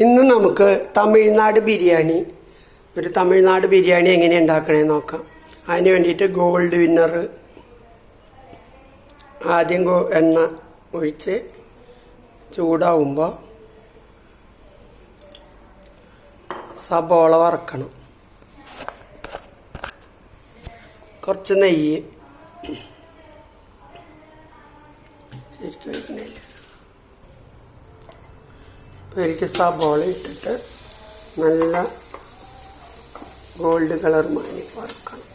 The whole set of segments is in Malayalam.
ഇന്ന് നമുക്ക് തമിഴ്നാട് ബിരിയാണി. ഒരു തമിഴ്നാട് ബിരിയാണി എങ്ങനെ ഉണ്ടാക്കണേന്ന് നോക്കാം. അതിന് വേണ്ടിയിട്ട് ഗോൾഡ് വിന്നർ ആദ്യം ഗോ എണ്ണ ഒഴിച്ച് ചൂടാവുമ്പോൾ സബോള വറക്കണം. കുറച്ച് നെയ്യ്. ശരിക്കും അതിലേക്ക് സബോള ഇട്ടിട്ട് നല്ല ഗോൾഡ് കളർ മാനി വറുക്കണം.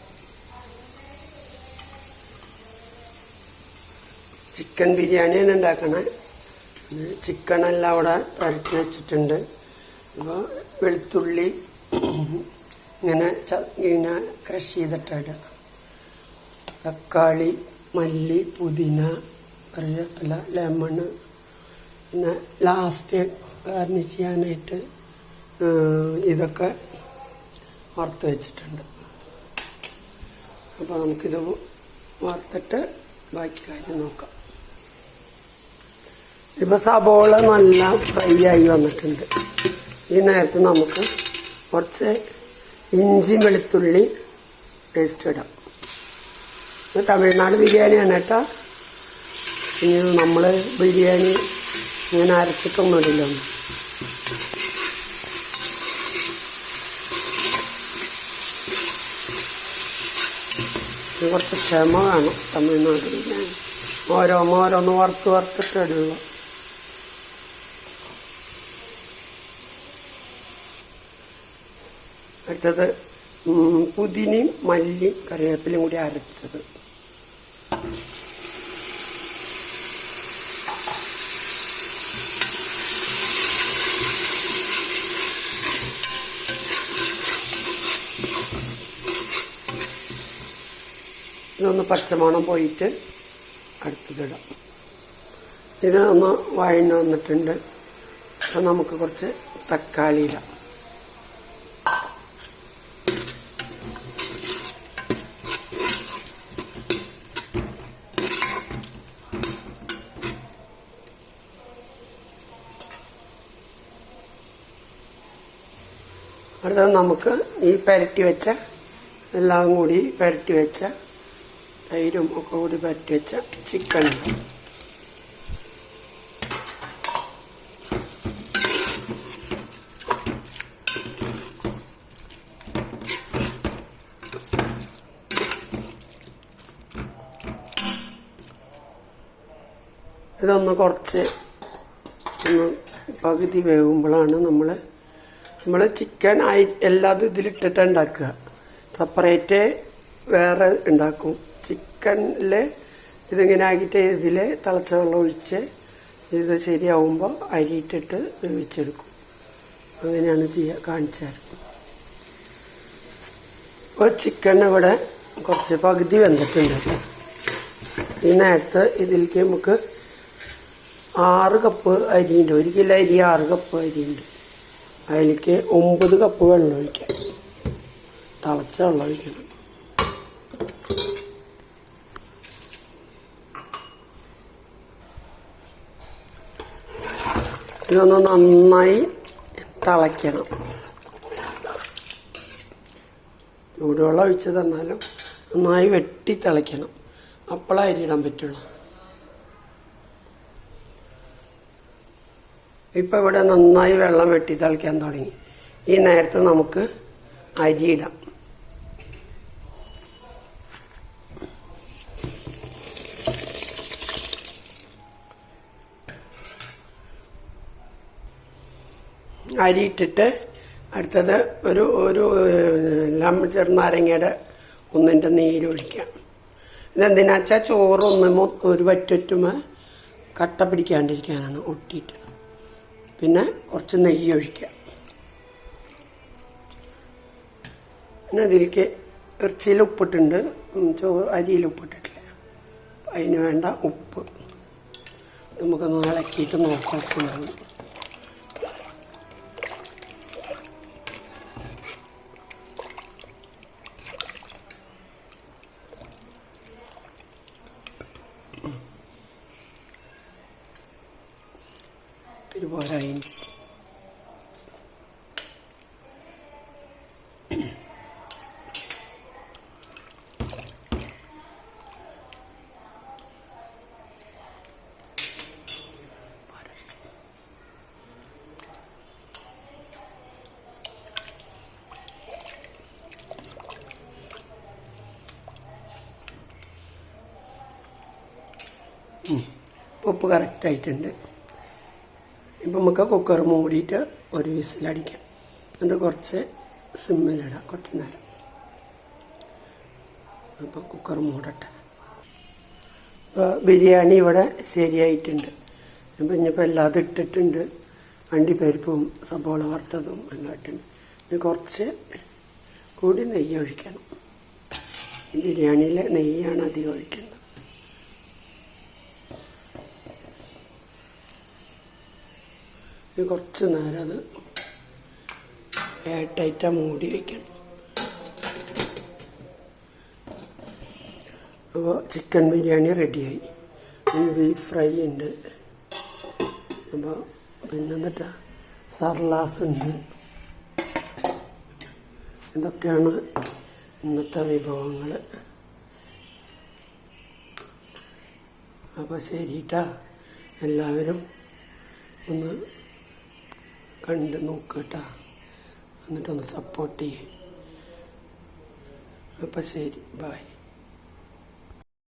ചിക്കൻ ബിരിയാണിയാണ് ഉണ്ടാക്കണേ. ചിക്കനെല്ലാം അവിടെ പരത്തി വെച്ചിട്ടുണ്ട്. അപ്പോൾ വെളുത്തുള്ളി ഇങ്ങനെ ഇങ്ങനെ ക്രഷ് ചെയ്തിട്ടിടുക തക്കാളി മല്ലി പുതിന കറിവേപ്പില ലെമണ് പിന്നെ ലാസ്റ്റ് ഗാർണിഷ് ചെയ്യാനായിട്ട് ഇതൊക്കെ വറുത്ത് വെച്ചിട്ടുണ്ട്. അപ്പോൾ നമുക്കിത് വറുത്തിട്ട് ബാക്കി കാര്യം നോക്കാം. ഇപ്പോൾ സബോള നല്ല ഫ്രൈ ആയി വന്നിട്ടുണ്ട്. ഈ നേരത്ത് നമുക്ക് കുറച്ച് ഇഞ്ചി വെളുത്തുള്ളി പേസ്റ്റ് ഇടാം. ഇത് തമിഴ്നാട് ബിരിയാണിയാണ് കേട്ടോ. ഇനി നമ്മൾ ബിരിയാണി ഇങ്ങനെ അരച്ചിട്ടൊന്നുമില്ലല്ലോ ഇത് കുറച്ച് ക്ഷമ വേണം തമിഴ്നാട്ടിൽ ഞാൻ ഓരോന്ന് ഓരോന്ന് വറുത്ത് വറുത്തിട്ടുള്ളൂ അടുത്തത് മറ്റത് പുതിനയും മല്ലിയും കറിവേപ്പിലും കൂടി അരച്ചത്. ഇതൊന്ന് പച്ചമണം പോയിട്ട് അടുത്തതിടാം. ഇത് ഒന്ന് വഴഞ്ഞു വന്നിട്ടുണ്ട്. അപ്പം നമുക്ക് കുറച്ച് തക്കാളി ഇടാം. അടുത്തത് നമുക്ക് ഈ പുരട്ടി വെച്ച എല്ലാം കൂടി പുരട്ടി വെച്ച തൈരും ഒക്കെ കൂടി പറ്റി വെച്ച ചിക്കൻ. ഇതൊന്ന് കുറച്ച് ഒന്ന് പകുതി വേവുമ്പോഴാണ് നമ്മൾ നമ്മൾ ചിക്കൻ ആയി എല്ലാതും ഇതിലിട്ടിട്ട് ഉണ്ടാക്കുക സെപ്പറേറ്റ് വേറെ ഉണ്ടാക്കും ചിക്കനിൽ ഇതിങ്ങനെ ആക്കിയിട്ട് ഇതിൽ തിളച്ച വെള്ളം ഒഴിച്ച് ഇത് ശരിയാവുമ്പോൾ അരിയിട്ടിട്ട് വേവിച്ചെടുക്കും. അങ്ങനെയാണ് ചെയ്യുക കാണിച്ചത് ഇപ്പോൾ ചിക്കൻ ഇവിടെ കുറച്ച് പകുതി വെന്തിട്ടുണ്ട്. ഈ നേരത്ത് ഇതിലേക്ക് നമുക്ക് ആറ് കപ്പ് അരിയുണ്ട്. ഒരു കിലോ അരി ആറ് കപ്പ് അരിയുണ്ട്. അതിലേക്ക് ഒമ്പത് കപ്പ് വെള്ളം ഒഴിക്കാം. തിളച്ച വെള്ളം ഒഴിക്കണം. ഇതൊന്ന് നന്നായി തിളയ്ക്കണം. ചൂടുവെള്ളം ഒഴിച്ച് തന്നാലും നന്നായി വെട്ടി തിളയ്ക്കണം. അപ്പോളെ അരിയിടാൻ പറ്റുള്ളൂ. ഇപ്പം ഇവിടെ നന്നായി വെള്ളം വെട്ടി തിളയ്ക്കാൻ തുടങ്ങി. ഈ നേരത്ത് നമുക്ക് അരിയിടാം അരിയിട്ടിട്ട് അടുത്തത് ഒരു ഒരു ചെറുനാരങ്ങയുടെ ഒന്നിന്റെ നീരൊഴിക്കാം ഇതെന്തിനാച്ചാൽ ചോറ് ഒന്ന് ഒരു വറ്റൊറ്റുമ കട്ട പിടിക്കാണ്ടിരിക്കാനാണ് ഒട്ടിയിട്ട്. പിന്നെ കുറച്ച് നെയ്യ് ഒഴിക്കാം പിന്നെ അതിലേക്ക് ഇറച്ചിയിൽ ഉപ്പിട്ടുണ്ട്. ചോറ് അരിയിൽ ഉപ്പിട്ടിട്ടില്ല. അതിന് വേണ്ട ഉപ്പ്. നമുക്കൊന്ന് ഇളക്കിയിട്ട് നോക്കാം überein. ഉപ്പ് കറക്റ്റായിട്ടുണ്ട് ഇപ്പം നമുക്ക് കുക്കർ മൂടിയിട്ട് ഒരു വിസിലടിക്കാം എന്നിട്ട് കുറച്ച് സിമ്മിലിടാം കുറച്ച് നേരം. അപ്പോൾ കുക്കർ മൂടട്ടെ. ഇപ്പോൾ ബിരിയാണി ഇവിടെ ശരിയായിട്ടുണ്ട്. ഇപ്പം ഇനിയിപ്പോൾ എല്ലാതും ഇട്ടിട്ടുണ്ട്. അണ്ടിപ്പരിപ്പും സബോള വറുത്തതും എല്ലാം ഇട്ടുണ്ട് ഇനി കുറച്ച് കൂടി നെയ്യ് ഒഴിക്കണം. ബിരിയാണിയിൽ നെയ്യാണ് അധികം ഒഴിക്കേണ്ടത് ഇനി കുറച്ച് നേരം അത് ഏട്ടായിട്ടാ മൂടി വയ്ക്കണം അപ്പോൾ ചിക്കൻ ബിരിയാണി റെഡിയായി. ബീഫ് ഫ്രൈ ഉണ്ട്. അപ്പോൾ പിന്നെ എന്നിട്ടാ സർലാസ് ഉണ്ട്. ഇതൊക്കെയാണ് ഇന്നത്തെ വിഭവങ്ങൾ അപ്പോൾ ശരിട്ടാ. എല്ലാവരും ഒന്ന് കണ്ട് നോക്കട്ടാ. എന്നിട്ടൊന്ന് സപ്പോർട്ട് ചെയ്യേ. അപ്പം ശരി ബായ്